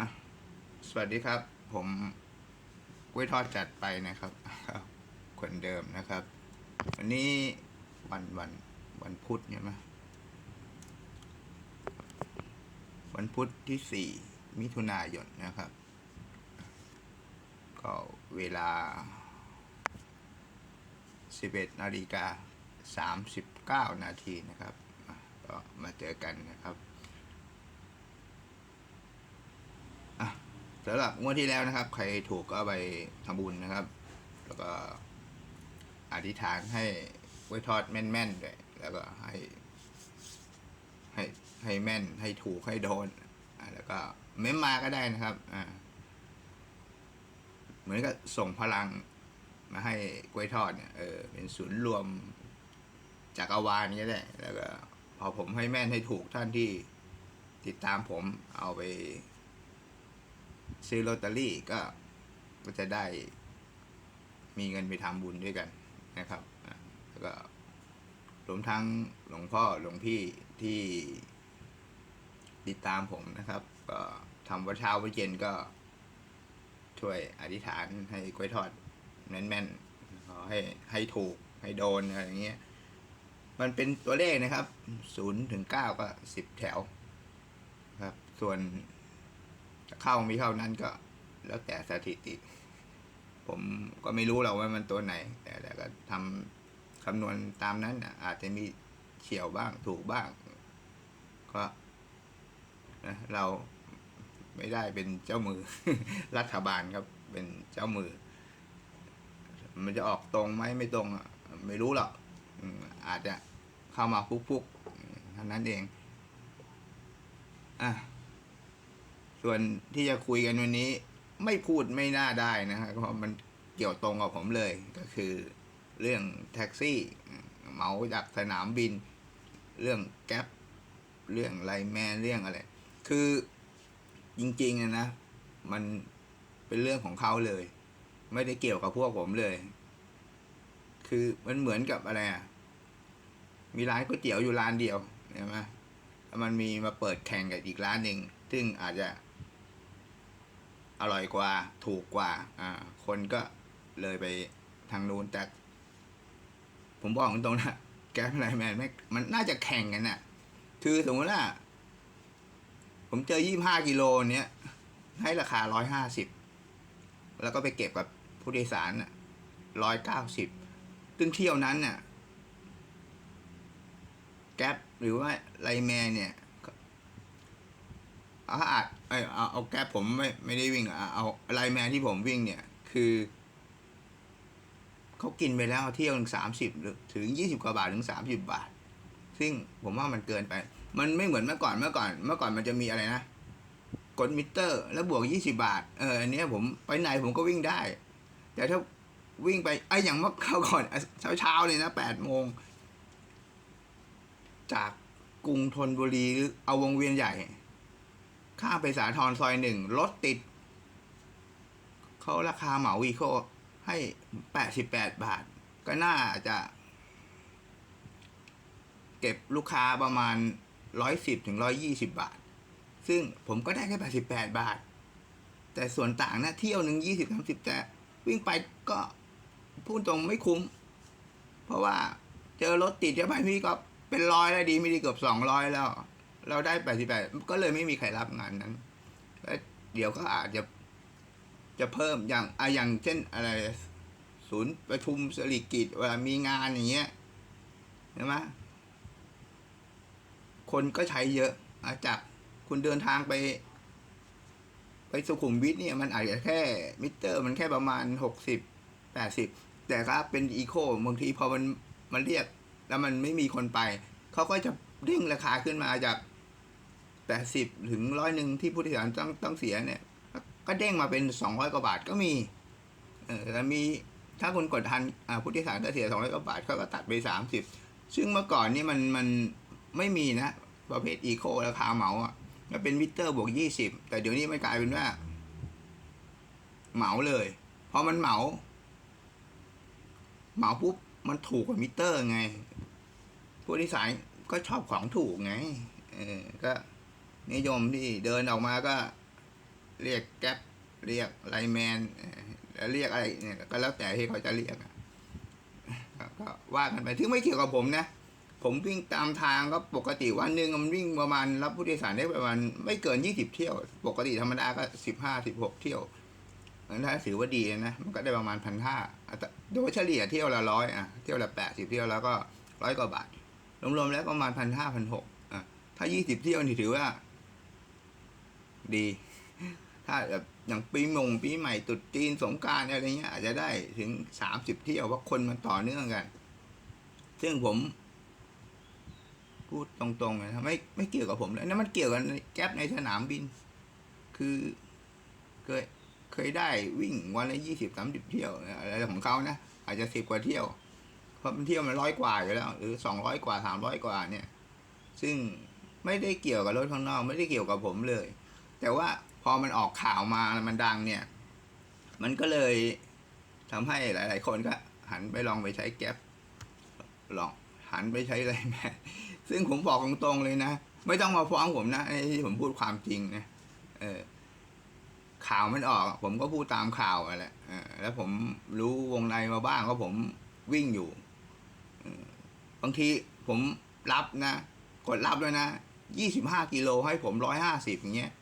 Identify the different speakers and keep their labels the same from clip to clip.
Speaker 1: อะสวัสดีครับ ผมกล้วยทอดจัดไปนะครับคนเดิมนะครับ วันนี้วันวันวันพุธใช่ไหมวันพุธที่สี่มิถุนายนนะครับ ก็เวลา11นาฬิกา39นาทีนะครับ ก็มาเจอกันนะครับ สำหรับงวดที่แล้วนะครับ ใครถูกก็ไปทำบุญนะครับ แล้วก็อธิษฐานให้ไว้ทอดแม่นๆด้วยแล้วก็ให้ ให้ให้แม่นให้ถูกให้โดนอ่าแล้วก็เม้มมาก็ได้นะครับ อ่า เหมือนกับส่งพลังมาให้กล้วยทอดเนี่ยเออเป็นศูนย์รวมจักรวาลนี้ได้ แล้วก็พอผมให้แม่นให้ถูกท่านที่ติดตามผมเอาไป ซื้อลอตเตอรี่ก็ก็จะได้มีเงินไปทำบุญด้วยกันนะครับแล้วก็รวมทั้งหลวงพ่อหลวงพี่ที่ติดตามผมนะครับ ก็ทำวัดเช้าวัดเย็นก็ช่วยอธิษฐานให้กล้วยทอดแม่นๆขอให้ให้ถูกให้โดนอะไรอย่างเงี้ยมันเป็นตัวเลขนะครับศูนย์ถึงเก้าก็สิบแถวครับ ส่วน เข้าม่เข้านั้นก็ แล้วแต่สถิติ ผมก็ไม่รู้หรอกว่ามันตัวไหน แต่แต่ก็ทำคำนวณตามนั้นอาจจะมีเฉียวบ้างถูกบ้าง ก็นะเราไม่ได้เป็นเจ้ามือ รัฐบาลครับ เป็นเจ้ามือ มันจะออกตรงไหมไม่ตรงไม่รู้หรอกอืมอาจจะเข้ามาพุกๆเท่านั้นเอง อะ ส่วนที่จะคุยกันวันนี้ ไม่พูดไม่น่าได้นะฮะเพราะมันเกี่ยวตรงกับผมเลยก็คือเรื่องแท็กซี่เหมาจากสนามบิน เรื่องแก๊ปเรื่องไลแมนเรื่องอะไร คือจริงๆอะนะมันเป็นเรื่องของเขาเลย ไม่ได้เกี่ยวกับพวกผมเลย คือมันเหมือนกับอะไรอะมีร้านก๋วยเตี๋ยวอยู่ร้านเดียวใช่ไหมแล้วมันมีมาเปิดแข่งกับอีกร้านหนึ่งซึ่งอาจจะ อร่อยกว่าถูกกว่า อ่า คนก็เลยไปทางนู้นแต่ผมบอกตรงๆนะแก๊ปไลน์แมนไม่มันน่าจะแข่งกันน่ะ คือสมมติว่าผมเจอยี่ห้ากิโลเนี้ยให้ราคาร้อยห้าสิบแล้วก็ไปเก็บกับผู้โดยสารร้อยเก้าสิบซึ่งเที่ยวนั้นน่ะ แก๊ปหรือว่าไลแมนเนี่ย เอาอาจเอาเอาแก๊ปผมไม่ไม่ได้วิ่งเอาไลน์แมนที่ผมวิ่งเนี่ย คือเขากินไปแล้วเที่ยวถึงสามสิบหรือถึงยี่สิบกว่าบาทถึงสามสิบบาท ซึ่งผมว่ามันเกินไป มันไม่เหมือนเมื่อก่อนเมื่อก่อน เมื่อก่อนมันจะมีอะไรนะกดมิเตอร์ แล้วบวกยี่สิบาทเอออันนี้ผมไปไหนผมก็วิ่งได้ แต่ถ้าวิ่งไปไอ้อย่างเมื่อเข้าก่อนเช้าเช้าๆเลยนะแปดโมงจากกรุงธนบุรีหรือเอาวงเวียนใหญ่ ข้ามไปสาทรซอยหนึ่งรถติด เขาราคาเหมาวีโคให้แปดสิบแปดบาท ก็น่าจะ เก็บลูกค้าประมาณร้อยสิบถึงร้อยยี่สิบาท ซึ่งผมก็ได้แค่แปดสิบแปดบาท แต่ส่วนต่างนะเที่ยวหนึ่งยี่สิบสามสิบแต่วิ่งไปก็พูดตรงไม่คุ้ม เพราะว่าเจอรถติดจะไปพี่ก็เป็นร้อยแล้วดีไม่ดีเกือบสองร้อยแล้ว เราได้แปดสิบแปดก็เลยไม่มีใครรับงานนั้นแล้วเดี๋ยวก็อาจจะจะเพิ่มอย่างอะอย่างเช่นอะไร ศูนย์ประชุมสริกิจเวลามีงานอย่างเงี้ยใช่ไหมคนก็ใช้เยอะอาจากคุณเดินทางไป ไปสุขุมวิทเนี่ยมันอาจจะแค่ มิเตอร์ มันแค่ประมาณหกสิบแปดสิบแต่ครับเป็นอีโคบางทีพอมันมันเรียก แล้วมันไม่มีคนไป เขาก็จะเด้งราคาขึ้นมาจาก แปดสิบถึงร้อยหนึ่งที่ผู้โดยสารต้องต้องเสียเนี่ย ก็เด้งมาเป็นสองร้อยกว่าบาทก็มี เออแล้วมีถ้าคุณกดทันผู้โดยสารก็เสียสองร้อยกว่าบาทเขาก็ตัดไปสามสิบซึ่งเมื่อก่อนนี่มันมันไม่มีนะ ประเภทอีโคราคาเหมาอะมันเป็นมิเตอร์บวกยี่สิบแต่เดี๋ยวนี้มันกลายเป็นว่า เหมาเลยพอมันเหมา เหมาปุ๊บมันถูกกว่ามิเตอร์ไง ผู้โดยสารก็ชอบของถูกไง เออก็ นิยมที่เดินออกมาก็เรียกแก๊ปเรียกไลแมนเอ่อแล้วเรียกอะไรเนี่ยก็แล้วแต่ที่เขาจะเรียกก็ก็ว่ากันไปถึงไม่เกี่ยวกับผมนะ ผมวิ่งตามทางก็ปกติวันหนึ่งมันวิ่งประมาณรับผู้โดยสารได้ประมาณไม่เกินยี่สิบเที่ยว ปกติธรรมดาก็สิบห้าสิบหกเที่ยวถ้าถือว่าดีนะมันก็ได้ประมาณพันห้าโดยเฉลี่ยเที่ยวละร้อยอะเที่ยวละแปดสิบเที่ยวแล้วก็ร้อยกว่าบาทรวมๆแล้วประมาณพันห้าพันหกอะถ้ายี่สิบเที่ยวนี่ถือว่า ดี ถ้าแบบอย่างปีมงปีใหม่ตรุษจีนสงการอะไรเงี้ยอาจจะได้ถึงสามสิบเที่ยวเพราะคนมันต่อเนื่องกัน ซึ่งผม พูดตรงๆเลยนะไม่ไม่เกี่ยวกับผมเลยนั่นมันเกี่ยวกับแก๊ปในสนามบิน คือเคยเคยได้วิ่งวันละยี่สิบสามสิบเที่ยวอะไรของเขานะอาจจะสิบกว่าเที่ยวเพราะมันเที่ยวมันร้อยกว่าอยู่แล้ว หรือสองร้อยกว่าสามร้อยกว่าเนี่ย ซึ่งไม่ได้เกี่ยวกับรถข้างนอก ไม่ได้เกี่ยวกับผมเลย แต่ว่าพอมันออกข่าวมามันดังเนี่ย มันก็เลยทำให้หลาย ๆ คนก็หันไปลองไปใช้แก๊ปลองหันไปใช้อะไรแมนซึ่งผมบอกตรง ๆ เลยนะ ไม่ต้องมาฟ้องผมนะไอ้ที่ผมพูดความจริงนะเออข่าวมันออก ผมก็พูดตามข่าวอะแหละเออแล้วผมรู้วงในมาบ้างว่าผมวิ่งอยู่บางทีผมรับนะ กดรับแล้วยนะยี่สิบห้ากิโลให้ผมร้อยห้าสิบอย่างเงี้ย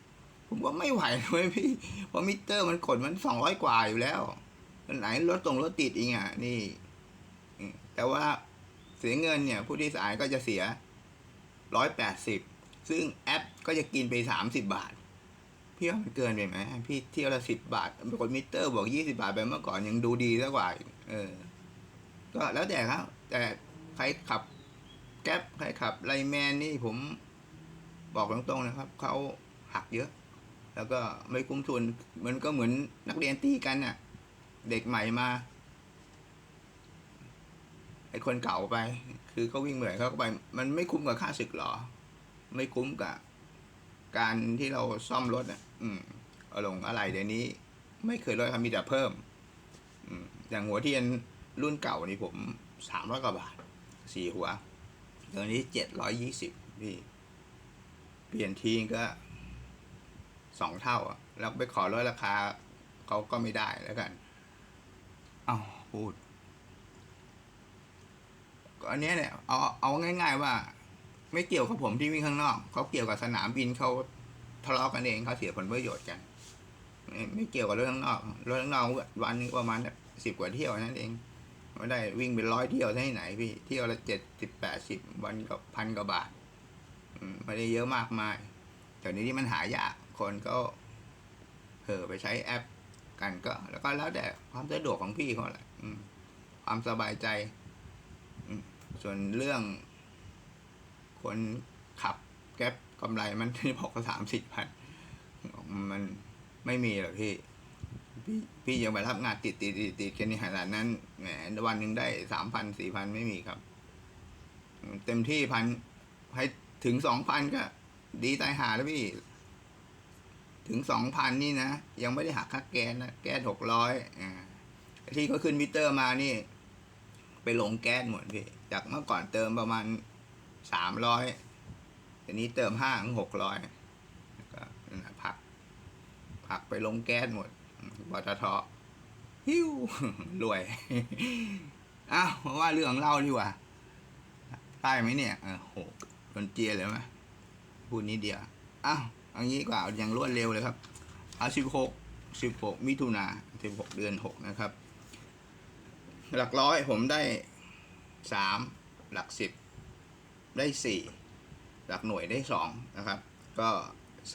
Speaker 1: ผมก็ไม่ไหวเลยพี่เพราะมิเตอร์มันกดมันสองร้อยกว่าอยู่แล้วไหนรถตรงรถติดอีกอะนี่แต่ว่าเสียเงินเนี่ย ผู้ที่สายก็จะเสียร้อยแปดสิบซึ่งแอปก็จะกินไปสามสิบบาทพี่ว่ามันเกินไปไหมพี่เที่ยวละสิบบาทกดมิเตอร์บอกยี่สิบาทไปเมื่อก่อนยังดูดีซะกว่าเออ ก็แล้วแต่ครับ แต่ใครขับแก๊ปใครขับไลแมนนี่ผมบอกตรงๆนะครับเขาหักเยอะ แล้วก็ไม่คุ้มทุน มันก็เหมือนนักเรียนตีกันน่ะ เด็กใหม่มาไอ้คนเก่าไป คือเขาวิ่งเหนื่อยเขาก็ไป มันไม่คุ้มกับค่าศึกหรอ ไม่คุ้มกับการที่เราซ่อมรถอะ อืมเอาลงอะไรเดี๋ยวนี้ ไม่เคยลดครับมีแต่เพิ่ม อืมอย่างหัวเทียนรุ่นเก่านี่ผมสามร้อยกว่าบาทสี่หัวเดี๋ยวนี้เจ็ดร้อยยี่สิบพี่ เปลี่ยนทีก็ สองเท่าอะแล้วไปขอลดราคาเขาก็ไม่ได้แล้วกัน เอาพูดก็อันเนี้ยเนี่ยเอาเอาง่าย ๆ ว่า ไม่เกี่ยวกับผมที่วิ่งข้างนอกเขาเกี่ยวกับสนามบินเขาทะเลาะกันเองเขาเสียผลประโยชน์กัน ไม่ไม่เกี่ยวกับรถข้างนอกรถข้างนอกวันหนึงประมาณสิบกว่าเที่ยวนั่นเองไม่ได้วิ่งเป็นร้อยเที่ยวที่ไหนพี่เที่ยวละเจ็ดสิบแปดสิบวันก็พันกว่าบาทอืมไม่ได้เยอะมากมายแต่นี้ที่มันหายาก คนก็เผลอไปใช้แอปกันก็ แล้วก็แล้วแต่ความสะดวกของพี่เขาแหละความสบายใจส่วนเรื่อง คนขับแก๊ปกำไรมันที่บอกสามสิบพันมันไม่มีหรอกพี่ พี่พี่ยังไปรับงานติดติดติดติดกันในขนาดนั้นแหมวันหนึ่งได้สามพันสี่พันไม่มีครับ เต็มที่พันให้ถึงสองพันก็ ดีตายหาแล้วพี่ ถึงสองพันนี่นะ ยังไม่ได้หักค่าแก๊สนะ แก๊สหกร้อยอ่าที่เขาขึ้นมิเตอร์มานี่ ไปลงแก๊สหมดพี่ จากเมื่อก่อนเติมประมาณสามร้อยทีนี้เติมห้าถึงหกร้อยก็ผัก ผักไปลงแก๊สหมดปตทฮิวรวยอ้าวมาว่าเรื่องเล่าดีกว่าได้ไหมเนี่ยเออโหโดนเจียเลยไหมพูดนี้เดียวอ้าว เอันนี้กว่าอย่างรวดเร็วเลยครับ เอาสิบหกสิบหกมิถุนาสิบหกเดือนหกนะครับ หลักร้อยผมได้สามหลักสิบได้สี่หลักหน่วยได้สองนะครับ ก็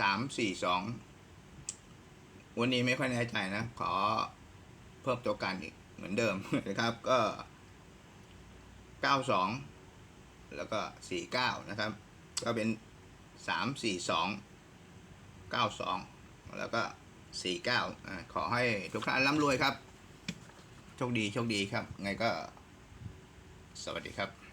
Speaker 1: สามสี่สองวันนี้ไม่ค่อยแน่ใจนะ ขอเพิ่มตัวการอีกเหมือนเดิมนะครับก็เก้าสองแล้วก็สี่เก้านะครับ ก็เป็นสามสี่สอง เก้าสองแล้วก็สี่เก้าขอให้ทุกท่านร่ำรวยครับ โชคดีโชคดีครับ ไงก็ สวัสดีครับ